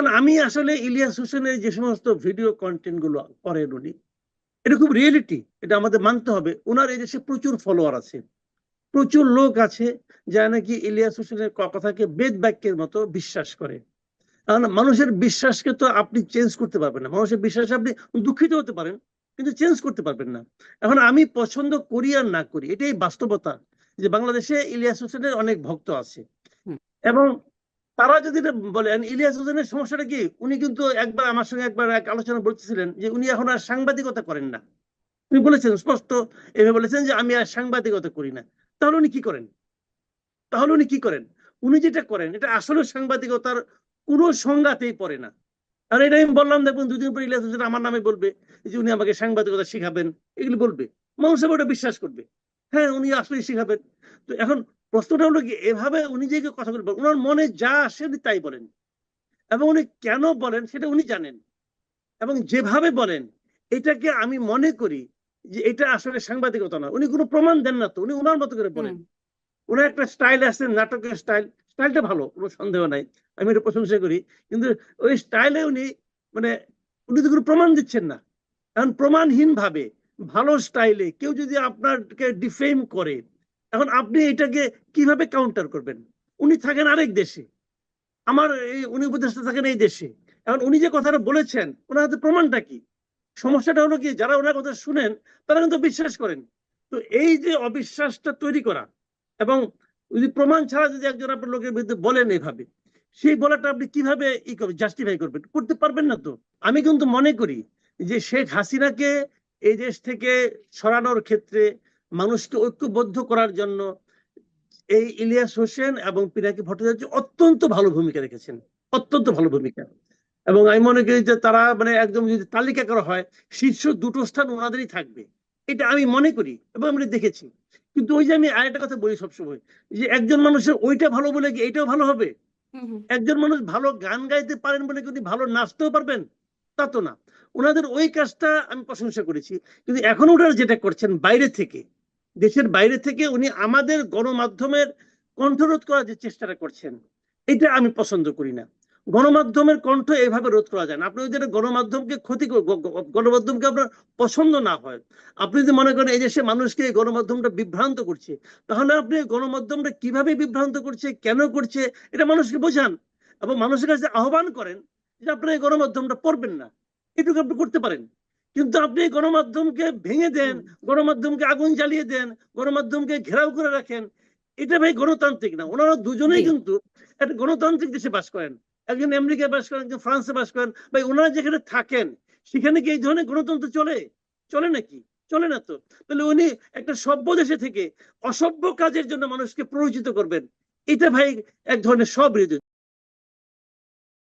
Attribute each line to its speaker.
Speaker 1: আমি আসলে ইলিয়াস হোসেনের যে সমস্ত ভিডিও কন্টেন্টগুলো করেন উনি এটা খুব রিয়েলিটি এটা আমাদের মানতে হবে। ওনার এই দেশে প্রচুর ফলোয়ার আছে প্রচুর লোক আছে যারা নাকি ইলিয়াস হোসেনের কথাকে বেদ বাক্যের মতো বিশ্বাস করে। কারণ মানুষের বিশ্বাসকে তো আপনি চেঞ্জ করতে পারবেন না। মানুষের বিশ্বাসে আপনি দুঃখিত হতে পারেন কিন্তু চেঞ্জ করতে পারবেন না। এখন আমি পছন্দ করি আর না করি এটাই বাস্তবতা যে বাংলাদেশে ইলিয়াস হোসেনের অনেক ভক্ত আছে। এবং তারা যদি বলেন, ইলিয়াস হোসেনের সমস্যাটা কি? উনি কিন্তু একবার আমার সঙ্গে একবার এক আলোচনা বলতেছিলেন যে উনি এখন আর সাংবাদিকতা করেন না। উনি বলেছেন, স্পষ্ট এভাবে বলেছেন যে আমি আর সাংবাদিকতা করি না। তাহলে উনি কি করেন? তাহলে উনি কি করেন? উনি যেটা করেন, এটা আসলে সাংবাদিকতার কোনো সংজ্ঞাতেই পড়ে না। আর এটা আমি বললাম, দেখুন, দুদিন পরে ইলিয়াস হোসেন আমার নামে বলবে যে উনি আমাকে সাংবাদিকতা শিখাবেন। এগুলি বলবে। মানুষ ওটা বিশ্বাস করবে। হ্যাঁ উনি আসলে শিখাবেন। তো এখন প্রশ্নটা হলো কি এভাবে উনি যে কথাগুলো বলেন ওনার মনে যা আসে উনি তাই বলেন। এবং উনি কেন বলেন সেটা উনি জানেন। এবং যেভাবে বলেন এটাকে আমি মনে করি যে এটা আসলে সাংবাদিকতা না উনি কোনো প্রমাণ দেন না তো উনি ওনার মতো করে বলেন। ওনার একটা স্টাইল আছে নাটকের স্টাইল। স্টাইলটা ভালো কোনো সন্দেহ নাই। আমি এটা প্রশংসা করি। কিন্তু ওই স্টাইলে উনি মানে উনি তো কোনো প্রমাণ দিচ্ছেন না। এখন প্রমাণহীন ভাবে ভালো স্টাইলে কেউ যদি আপনাকে ডিফেম করে এখন আপনি এটাকে কীভাবে কাউন্টার করবেন? উনি থাকেন আরেক দেশে। আমার এই উনি উপদেষ্টা থাকেন এই দেশে। এখন উনি যে কথাটা বলেছেন, ওনার হাতে প্রমাণটা কি? সমস্যাটা হলো কি, যারা ওনার কথা শুনেন, তারা কিন্তু বিশ্বাস করেন। তো এই যে অবিশ্বাসটা তৈরি করা এবং যদি প্রমাণ ছাড়া যদি একজন আপনার লোকের বিরুদ্ধে বলেন এইভাবে সেই বলাটা আপনি কীভাবে ই করবেন জাস্টিফাই করবেন? করতে পারবেন না তো। আমি কিন্তু মনে করি যে শেখ হাসিনাকে এই দেশ থেকে সরানোর ক্ষেত্রে মানুষকে ঐক্যবদ্ধ করার জন্য এই ইলিয়াস হোসেন এবং পিনাকি ভট্টাচার্য অত্যন্ত ভালো ভূমিকা রেখেছেন অত্যন্ত ভালো ভূমিকা। এবং আমি মনে করি যে তারা মানে একদম যদি তালিকা করা হয় শীর্ষ দুটো স্থান ওনাদেরই থাকবে। এটা আমি মনে করি এবং আমরা দেখেছি। কিন্তু ওই যে আমি আরেকটা কথা বলি সবসময় যে একজন মানুষের ওইটা ভালো বলে কি এটাও ভালো হবে? একজন মানুষ ভালো গান গাইতে পারেন বলে কি ভালো নাচতেও পারবেন? তা তো না। ওনাদের ওই কাজটা আমি প্রশংসা করেছি। কিন্তু এখন ওনারা যেটা করছেন বাইরে থেকে দেশের বাইরে থেকে উনি আমাদের গণমাধ্যমের কণ্ঠরোধ করার যে চেষ্টাটা করছেন, এটা আমি পছন্দ করি না। গণমাধ্যমের কণ্ঠ এভাবে রোধ করা যায় না। আপনি যদি গণমাধ্যমকে ক্ষতি গণমাধ্যমকে আপনার পছন্দ না হয়, আপনি যদি মনে করেন এই দেশে মানুষকে গণমাধ্যমটা বিভ্রান্ত করছে, তাহলে আপনি গণমাধ্যমটা কীভাবে বিভ্রান্ত করছে, কেন করছে, এটা মানুষকে বোঝান এবং মানুষের কাছে আহ্বান করেন যে আপনারা এই গণমাধ্যমটা পড়বেন না। এটুকু আপনি করতে পারেন। কিন্তু আপনি গণমাধ্যমকে ভেঙে দেন গণমাধ্যমকে আগুন জ্বালিয়ে দেন গণমাধ্যমকে ঘেরাও করে রাখেন এটা ভাই গণতান্ত্রিক না। ওনারা দুজনেই কিন্তু একটা গণতান্ত্রিক দেশে বাস করেন। একজন আমেরিকায় বাস করেন একজন ফ্রান্সে বাস করেন ভাই ওনারা যেখানে থাকেন সেখানে কি এই ধরনের গণতন্ত্র চলে? চলে নাকি? চলে না তো? তাহলে উনি একটা সভ্য দেশে থেকে অসভ্য কাজের জন্য মানুষকে প্ররোচিত করবেন। এটা ভাই এক ধরনের সব